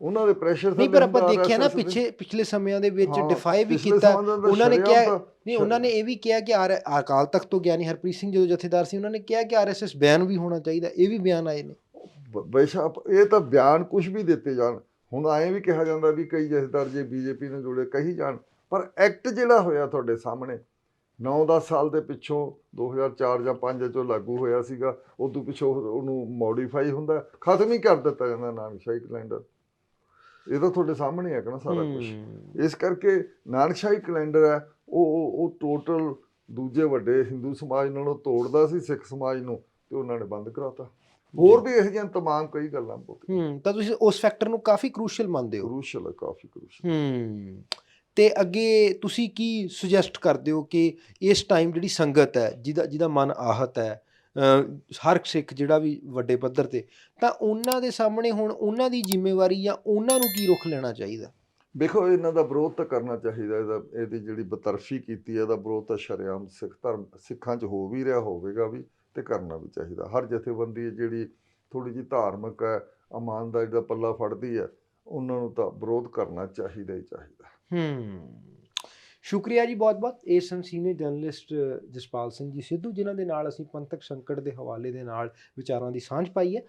ਉਹਨਾਂ ਦੇ ਪ੍ਰੈਸ਼ਰ ਨਹੀਂ ਪਰ ਆਪਾਂ ਦੇਖਿਆ ਨਾ ਪਿੱਛੇ ਪਿਛਲੇ ਸਮਿਆਂ ਦੇ ਵਿੱਚ ਡਿਫਾਈ ਵੀ ਕੀਤਾ। ਉਹਨਾਂ ਨੇ ਕਿਹਾ ਨਹੀਂ ਉਹਨਾਂ ਨੇ ਇਹ ਵੀ ਕਿਹਾ ਕਿ ਆਰ ਅਕਾਲ ਤਖਤ ਤੋਂ ਗਿਆਨੀ ਹਰਪ੍ਰੀਤ ਸਿੰਘ ਜਦੋਂ ਜਥੇਦਾਰ ਸੀ ਉਹਨਾਂ ਨੇ ਕਿਹਾ ਕਿ ਆਰਐਸਐਸ ਬੈਨ ਵੀ ਹੋਣਾ ਚਾਹੀਦਾ। ਇਹ ਵੀ ਬਿਆਨ ਆਏ ਨੇ। ਬੇਸ਼ੱਕ ਇਹ ਤਾਂ ਬਿਆਨ ਕੁਝ ਵੀ ਦਿੱਤੇ ਜਾਣ। ਹੁਣ ਐਂ ਵੀ ਕਿਹਾ ਜਾਂਦਾ ਵੀ ਕਈ ਜਥੇਦਾਰ ਜੇ ਬੀਜੇਪੀ ਨਾਲ ਜੁੜੇ ਕਹੀ ਜਾਣ। ਪਰ ਐਕਟ ਜਿਹੜਾ ਹੋਇਆ ਤੁਹਾਡੇ ਸਾਹਮਣੇ 9-10 ਸਾਲ ਦੇ ਪਿੱਛੋਂ 2004 ਜਾਂ 5 ਚੋਂ ਲਾਗੂ ਹੋਇਆ ਸੀਗਾ ਉਦੋਂ ਪਿੱਛੋਂ ਉਹਨੂੰ ਮੋਡੀਫਾਈ ਹੁੰਦਾ ਖਤਮ ਹੀ ਕਰ ਦਿੱਤਾ ਜਾਂਦਾ ਨਾਨਕਸ਼ਾਹੀ ਕੈਲੰਡਰ। ਇਹ ਤਾਂ ਤੁਹਾਡੇ ਸਾਹਮਣੇ ਹੈ ਨਾ ਸਾਰਾ ਕੁਝ। ਇਸ ਕਰਕੇ ਨਾਨਕਸ਼ਾਹੀ ਕੈਲੰਡਰ ਹੈ ਉਹ ਉਹ ਟੋਟਲ ਦੂਜੇ ਵੱਡੇ ਹਿੰਦੂ ਸਮਾਜ ਨਾਲੋਂ ਤੋੜਦਾ ਸੀ ਸਿੱਖ ਸਮਾਜ ਨੂੰ ਤੇ ਉਹਨਾਂ ਨੇ ਬੰਦ ਕਰਾਤਾ। ਹੋਰ ਵੀ ਇਹੋ ਜਿਹੀਆਂ ਤਮਾਮ ਕਈ ਗੱਲਾਂ ਬਹੁਤ ਹੂੰ ਤਾਂ ਤੁਸੀਂ ਉਸ ਫੈਕਟਰ ਨੂੰ ਕਾਫੀ ਕ੍ਰੂਸ਼ੀਅਲ ਮੰਨਦੇ ਹੋ। ਕਰੂਸ਼ਲ ਹੈ ਕਾਫੀ ਕਰੂਸ਼ਲ ਹੂੰ ਤੇ ਅੱਗੇ ਤੁਸੀਂ ਕੀ ਸੁਜੈਸਟ ਕਰਦੇ ਹੋ ਕਿ ਇਸ ਟਾਈਮ ਜਿਹੜੀ ਸੰਗਤ ਹੈ ਜਿਹਦਾ ਜਿਹਦਾ ਮਨ ਆਹਤ ਹੈ ਹਰ ਸਿੱਖ ਜਿਹੜਾ ਵੀ ਵੱਡੇ ਪੱਧਰ ਤੇ ਤਾਂ ਉਹਨਾਂ ਦੇ ਸਾਹਮਣੇ ਹੁਣ ਉਹਨਾਂ ਦੀ ਜ਼ਿੰਮੇਵਾਰੀ ਜਾਂ ਉਹਨਾਂ ਨੂੰ ਕੀ ਰੁਖ ਲੈਣਾ ਚਾਹੀਦਾ? ਦੇਖੋ ਇਹਨਾਂ ਦਾ ਵਿਰੋਧ ਤਾਂ ਕਰਨਾ ਚਾਹੀਦਾ ਇਹਦਾ ਇਹਦੀ ਜਿਹੜੀ ਬਤਰਫੀ ਕੀਤੀ ਹੈ ਇਹਦਾ ਵਿਰੋਧ ਤਾਂ ਸ਼ਰੇਆਮ ਸਿੱਖ ਧਰਮ ਸਿੱਖਾਂ 'ਚ ਹੋ ਵੀ ਰਿਹਾ ਹੋਵੇਗਾ ਵੀ ਤੇ ਕਰਨਾ ਵੀ ਚਾਹੀਦਾ। ਹਰ ਜਥੇਬੰਦੀ ਜਿਹੜੀ ਥੋੜੀ ਜਿਹੀ ਧਾਰਮਿਕ ਹੈ ਇਮਾਨਦਾਰੀ ਦਾ ਪੱਲਾ ਫੜਦੀ ਹੈ ਉਹਨਾਂ ਨੂੰ ਤਾਂ ਵਿਰੋਧ ਕਰਨਾ ਚਾਹੀਦਾ ਹੀ ਚਾਹੀਦਾ। ਹੂੰ। ਸ਼ੁਕਰੀਆ ਜੀ ਬਹੁਤ ਬਹੁਤ। ਇਹ ਸਨ ਸੀਨੀਅਰ ਜਰਨਲਿਸਟ ਜਸਪਾਲ ਸਿੰਘ ਜੀ ਸਿੱਧੂ, ਜਿਨ੍ਹਾਂ ਦੇ ਨਾਲ ਅਸੀਂ ਪੰਥਕ ਸੰਕਟ ਦੇ ਹਵਾਲੇ ਦੇ ਨਾਲ ਵਿਚਾਰਾਂ ਦੀ ਸਾਂਝ ਪਾਈ ਹੈ।